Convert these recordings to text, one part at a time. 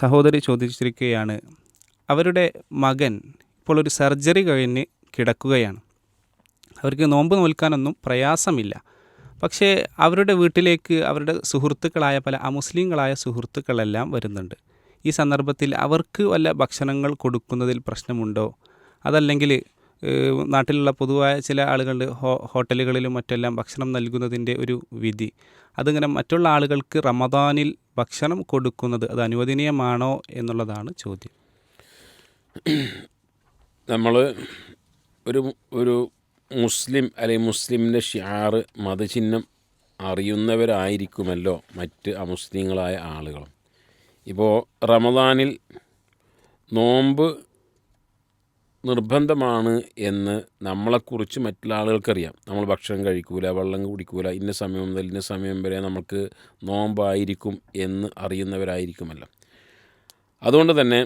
സഹോദരി ചോദിച്ചിരിക്കുകയാണ് അവരുടെ മകൻ ഇപ്പോൾ ഒരു സർജറി കഴിഞ്ഞ് കിടക്കുകയാണ്. അവർക്ക് നോമ്പ് നോൽക്കാനൊന്നും പ്രയാസമില്ല. പക്ഷേ അവരുടെ വീട്ടിലേക്ക് അവരുടെ സുഹൃത്തുക്കളായ പല അമുസ്ലിങ്ങളായ സുഹൃത്തുക്കളെല്ലാം വരുന്നുണ്ട്. ഈ സന്ദർഭത്തിൽ അവർക്ക് വല്ല ഭക്ഷണങ്ങൾ കൊടുക്കുന്നതിൽ പ്രശ്നമുണ്ടോ? അതല്ലെങ്കിൽ നാട്ടിലുള്ള പൊതുവായ ചില ആളുകളുടെ ഹോ ഹോട്ടലുകളിലും മറ്റെല്ലാം ഭക്ഷണം നൽകുന്നതിന്റെ ഒരു വിധി. അതിങ്ങനെ മറ്റുള്ള ആളുകൾക്ക് റമദാനിൽ ഭക്ഷണം കൊടുക്കുന്നത് അത് അനുവദനീയമാണോ എന്നുള്ളതാണ് ചോദ്യം. നമ്മൾ ഒരു ഒരു മുസ്ലിം അല്ലെങ്കിൽ മുസ്ലിമിന്റെ ഷിയാറ് മതചിഹ്നം അറിയുന്നവരായിരിക്കുമല്ലോ മറ്റ് അമുസ്ലിങ്ങളായ ആളുകളും. ഇപ്പോൾ റമദാനിൽ നോമ്പ് നിർബന്ധമാണ് എന്ന് നമ്മളെക്കുറിച്ച് മറ്റുള്ള ആളുകൾക്കറിയാം. നമ്മൾ ഭക്ഷണം കഴിക്കൂല വെള്ളം കുടിക്കൂല ഇന്ന സമയം മുതൽ ഇന്ന സമയം വരെ നമുക്ക് നോമ്പായിരിക്കും എന്ന് അറിയുന്നവരായിരിക്കുമല്ല. അതുകൊണ്ട് തന്നെ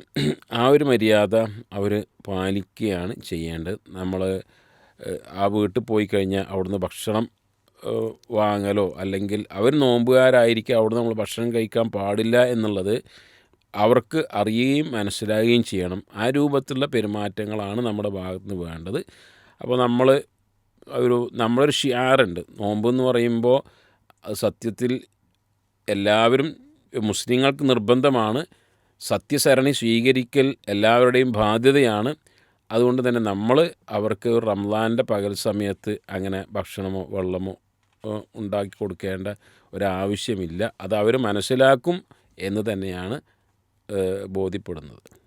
ആ ഒരു മര്യാദ അവർ പാലിക്കുകയാണ് ചെയ്യേണ്ടത്. നമ്മൾ ആ വീട്ടിൽ പോയി കഴിഞ്ഞാൽ അവിടുന്ന് ഭക്ഷണം വാങ്ങലോ അല്ലെങ്കിൽ അവർ നോമ്പുകാരായിരിക്കും അവിടുന്ന് നമ്മൾ ഭക്ഷണം കഴിക്കാൻ പാടില്ല എന്നുള്ളത് അവർക്ക് അറിയുകയും മനസ്സിലാകുകയും ചെയ്യണം. ആ രൂപത്തിലുള്ള പെരുമാറ്റങ്ങളാണ് നമ്മുടെ ഭാഗത്ത് നിന്ന് വേണ്ടത്. അപ്പോൾ നമ്മൾ ഒരു നമ്മളൊരു ഷിയാറുണ്ട്. നോമ്പ് എന്ന് പറയുമ്പോൾ സത്യത്തിൽ എല്ലാവരും മുസ്ലിങ്ങൾക്ക് നിർബന്ധമാണ്. സത്യസരണി സ്വീകരിക്കൽ എല്ലാവരുടെയും ബാധ്യതയാണ്. അതുകൊണ്ട് തന്നെ നമ്മൾ അവർക്ക് റംലാന്റെ പകൽ സമയത്ത് അങ്ങനെ ഭക്ഷണമോ വെള്ളമോ ഉണ്ടാക്കി കൊടുക്കേണ്ട ഒരാവശ്യമില്ല. അത് അവർ മനസ്സിലാക്കും എന്ന് തന്നെയാണ് ബോധ്യപ്പെടുന്നത്.